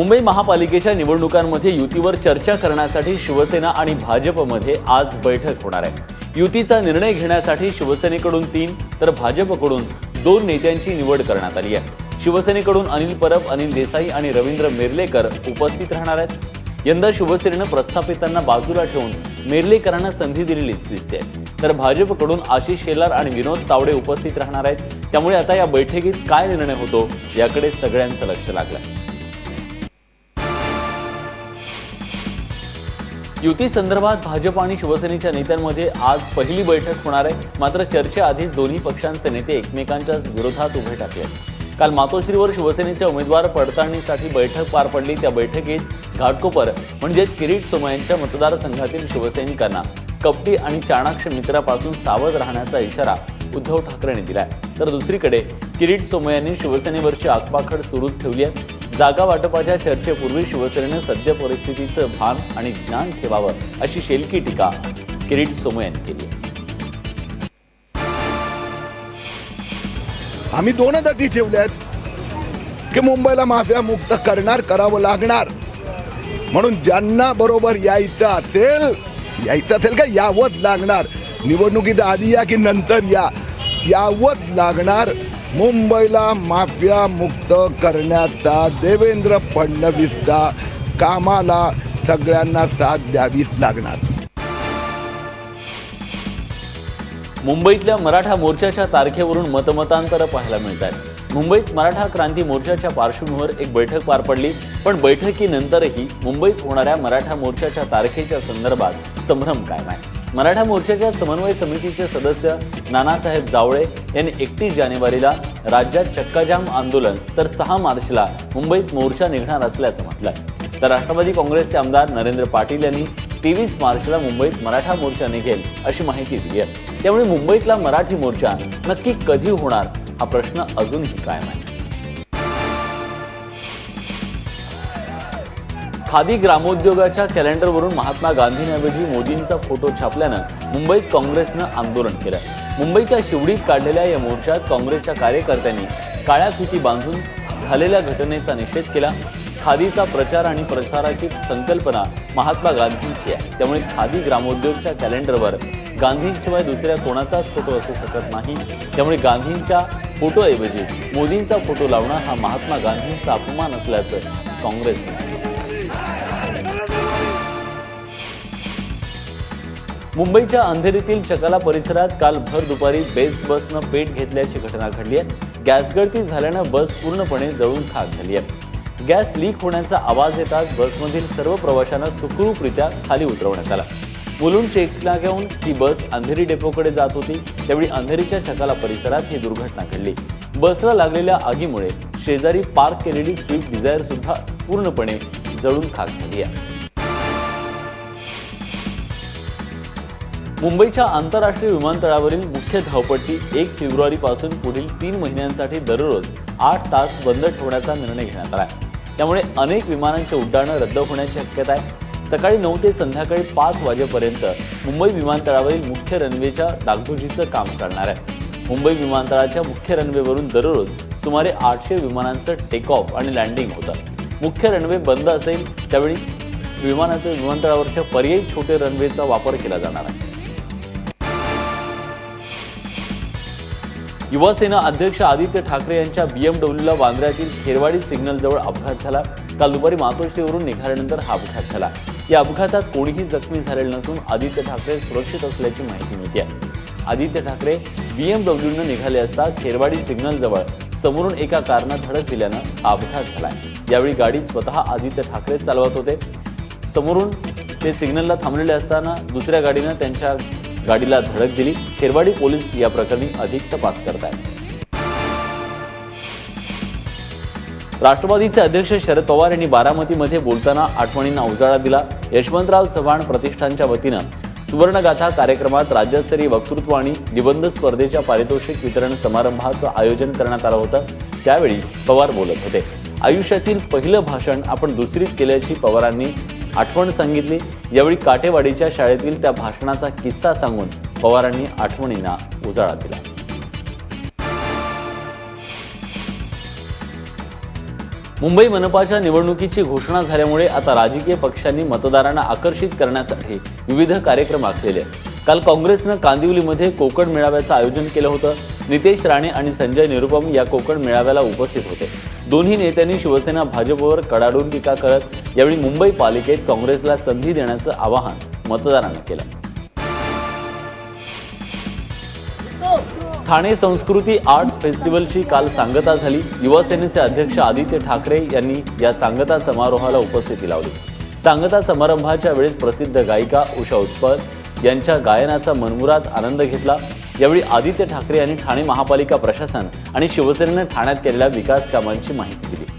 मुंबई महापालिकेच्या निवडणुकांमध्ये युतीवर चर्चा करण्यासाठी शिवसेना आणि भाजपमध्ये आज बैठक होणार आहे. युतीचा निर्णय घेण्यासाठी शिवसेनेकडून तीन तर भाजपकडून दोन नेत्यांची निवड करण्यात आली आहे. शिवसेनेकडून अनिल परब अनिल देसाई आणि रवींद्र मेर्लेकर उपस्थित राहणार आहेत. यंदा शिवसेनेनं प्रस्थापितांना बाजूला ठेवून मेर्लेकरांना संधी दिलेलीच दिसते. तर भाजपकडून आशिष शेलार आणि विनोद तावडे उपस्थित राहणार आहेत. त्यामुळे आता या बैठकीत काय निर्णय होतो याकडे सगळ्यांचं लक्ष लागलं युती संदर्भात भाजप आणि शिवसेनेच्या नेत्यांमध्ये आज पहिली बैठक होणार आहे. मात्र चर्चेआधीच दोन्ही पक्षांचे नेते एकमेकांच्याच विरोधात उभे टाकले आहेत. काल मातोश्रीवर शिवसेनेचे उमेदवार पडताळणीसाठी बैठक पार पडली. त्या बैठकीत घाटकोपर म्हणजेच किरीट सोमयांच्या मतदारसंघातील शिवसैनिकांना कपटी आणि चाणाक्ष मित्रापासून सावध राहण्याचा इशारा उद्धव ठाकरेंनी दिलाय. तर दुसरीकडे किरीट सोमयांनी शिवसेनेवरची आगपाखड सुरूच ठेवली आहे. जागा वाटपाच्या चर्चेपूर्वी शिवसेनेनं सद्य परिस्थितीचं भान आणि ज्ञान ठेवावं अशी शेलकी टीका किरीट सोमो यांनी केली. आम्ही दोनच अटी ठेवल्या आहेत की मुंबईला माफिया मुक्त करणार करावं लागणार. म्हणून ज्यांना बरोबर यायचं असेल यायचं असेल का? यावंच लागणार. निवडणुकीत आधी या की नंतर या? यावंच लागणार. मुंबईला माफिया मुक्त करण्याचा देवेंद्र फडणवीसचा कामाला सगळ्यांना साथ द्यावीच लागणार. मुंबईतल्या मराठा मोर्चाच्या तारखेवरून मतमतांतर पाहायला मिळत आहेत मुंबईत मराठा क्रांती मोर्चाच्या पार्श्वभूमीवर एक बैठक पार पडली पण बैठकीनंतरही मुंबईत होणाऱ्या मराठा मोर्चाच्या तारखेच्या संदर्भात संभ्रम कायम आहे. मराठा मोर्चाच्या समन्वय समितीचे सदस्य नानासाहेब जावळे यांनी एकतीस जानेवारीला राज्यात चक्काजाम आंदोलन तर सहा मार्चला मुंबईत मोर्चा निघणार असल्याचं म्हटलंय. तर राष्ट्रवादी काँग्रेसचे आमदार नरेंद्र पाटील यांनी तेवीस मार्चला मुंबईत मराठा मोर्चा निघेल अशी माहिती दिली आहे. त्यामुळे मुंबईतला मराठी मोर्चा नक्की कधी होणार हा प्रश्न अजूनही कायम आहे. खादी ग्रामोद्योगाच्या कॅलेंडरवरून महात्मा गांधींऐवजी मोदींचा फोटो छापल्यानं मुंबईत काँग्रेसनं आंदोलन केलं. मुंबईच्या शिवडीत काढलेल्या या मोर्चात काँग्रेसच्या कार्यकर्त्यांनी काळ्या फिती बांधून झालेल्या घटनेचा निषेध केला. खादीचा प्रचार आणि प्रसाराची संकल्पना महात्मा गांधींची आहे. त्यामुळे खादी ग्रामोद्योगच्या कॅलेंडरवर गांधींशिवाय दुसऱ्या कोणाचाच फोटो असू शकत नाही. त्यामुळे गांधींच्या फोटोऐवजी मोदींचा फोटो लावणं हा महात्मा गांधींचा अपमान असल्याचं काँग्रेसने म्हटलं. मुंबईच्या अंधेरीतील चकाला परिसरात काल भर दुपारी बेस बसनं पेट घेतल्याची घटना घडली आहे. गॅस गळती झाल्यानं बस पूर्णपणे जळून खाक झाली आहे. गॅस लीक होण्याचा आवाज येताच बसमधील सर्व प्रवाशांना सुखरूपरित्या खाली उतरवण्यात आला. मुलून चेकला घेऊन ती बस अंधेरी डेपोकडे जात होती. त्यावेळी अंधेरीच्या चकाला परिसरात ही दुर्घटना घडली. बसला लागलेल्या आगीमुळे शेजारी पार्क केलेली स्विफ्ट डिझायर सुद्धा पूर्णपणे जळून खाक झाली आहे. मुंबईच्या आंतरराष्ट्रीय विमानतळावरील मुख्य धावपट्टी एक फेब्रुवारीपासून पुढील तीन महिन्यांसाठी दररोज आठ तास बंद ठेवण्याचा निर्णय घेण्यात आला आहे त्यामुळे अनेक विमानांची उड्डाणं रद्द होण्याची शक्यता आहे. सकाळी नऊ ते संध्याकाळी पाच वाजेपर्यंत मुंबई विमानतळावरील मुख्य रनवेच्या डागडुजीचं काम चालणार आहे. मुंबई विमानतळाच्या मुख्य रनवेवरून दररोज सुमारे आठशे विमानांचं टेक ऑफ आणि लँडिंग होतं. मुख्य रनवे बंद असेल त्यावेळी विमानाच्या विमानतळावरच्या पर्यायी छोटे रनवेचा वापर केला जाणार आहे. युवासेना अध्यक्ष आदित्य ठाकरे यांच्या बीएमडब्ल्यूला वांद्र्यातील खेरवाडी सिग्नलजवळ अपघात झाला. काल दुपारी मातोश्रीवरून निघाल्यानंतर हा अपघात झाला. या अपघातात कोणीही जखमी झालेलं नसून आदित्य ठाकरे सुरक्षित असल्याची माहिती मिळते. आदित्य ठाकरे बीएमडब्ल्यूनं निघाले असता खेरवाडी सिग्नलजवळ समोरून एका कारनं धडक दिल्यानं हा अपघात झाला. यावेळी गाडी स्वतः आदित्य ठाकरे चालवत होते. समोरून ते सिग्नलला थांबलेले असताना दुसऱ्या गाडीनं त्यांच्या गाडीला धडक दिली. खेरवाडी पोलीस या प्रकरणी अधिक तपास करत आहेत राष्ट्रवादीचे अध्यक्ष शरद पवार यांनी बारामतीमध्ये बोलताना आठवणींना उजाळा दिला. यशवंतराव चव्हाण प्रतिष्ठानच्या वतीनं सुवर्णगाथा कार्यक्रमात राज्यस्तरीय वक्तृत्व आणि निबंध स्पर्धेच्या पारितोषिक वितरण समारंभाचं आयोजन करण्यात आलं होतं. त्यावेळी पवार बोलत होते. आयुष्यातील पहिलं भाषण आपण दुसरीत केल्याची पवारांनी आठवण सांगितली. यावेळी काटेवाडीच्या शाळेतील त्या भाषणाचा किस्सा सांगून पवारांनी आठवणींना उजाळा दिला. मुंबई मनपाच्या निवडणुकीची घोषणा झाल्यामुळे आता राजकीय पक्षांनी मतदारांना आकर्षित करण्यासाठी विविध कार्यक्रम आखलेले काल काँग्रेसनं कांदिवलीमध्ये कोकण मेळाव्याचं आयोजन केलं होतं. नितेश राणे आणि संजय निरुपम या कोकण मेळाव्याला उपस्थित होते. दोन्ही नेत्यांनी शिवसेना भाजपवर कडाडून टीका करत यावेळी मुंबई पालिकेत काँग्रेसला संधी देण्याचं आवाहन मतदारांना केलं. ठाणे संस्कृती आर्ट्स फेस्टिवलची काल सांगता झाली. युवासेनेचे अध्यक्ष आदित्य ठाकरे यांनी या सांगता समारोहाला उपस्थिती लावली. सांगता समारंभाच्या वेळेस प्रसिद्ध गायिका उषा उत्पल यांच्या गायनाचा मनमुरात आनंद घेतला. यावेळी आदित्य ठाकरे यांनी ठाणे महापालिका प्रशासन आणि शिवसेनेनं ठाण्यात केलेल्या विकास कामांची माहिती दिली.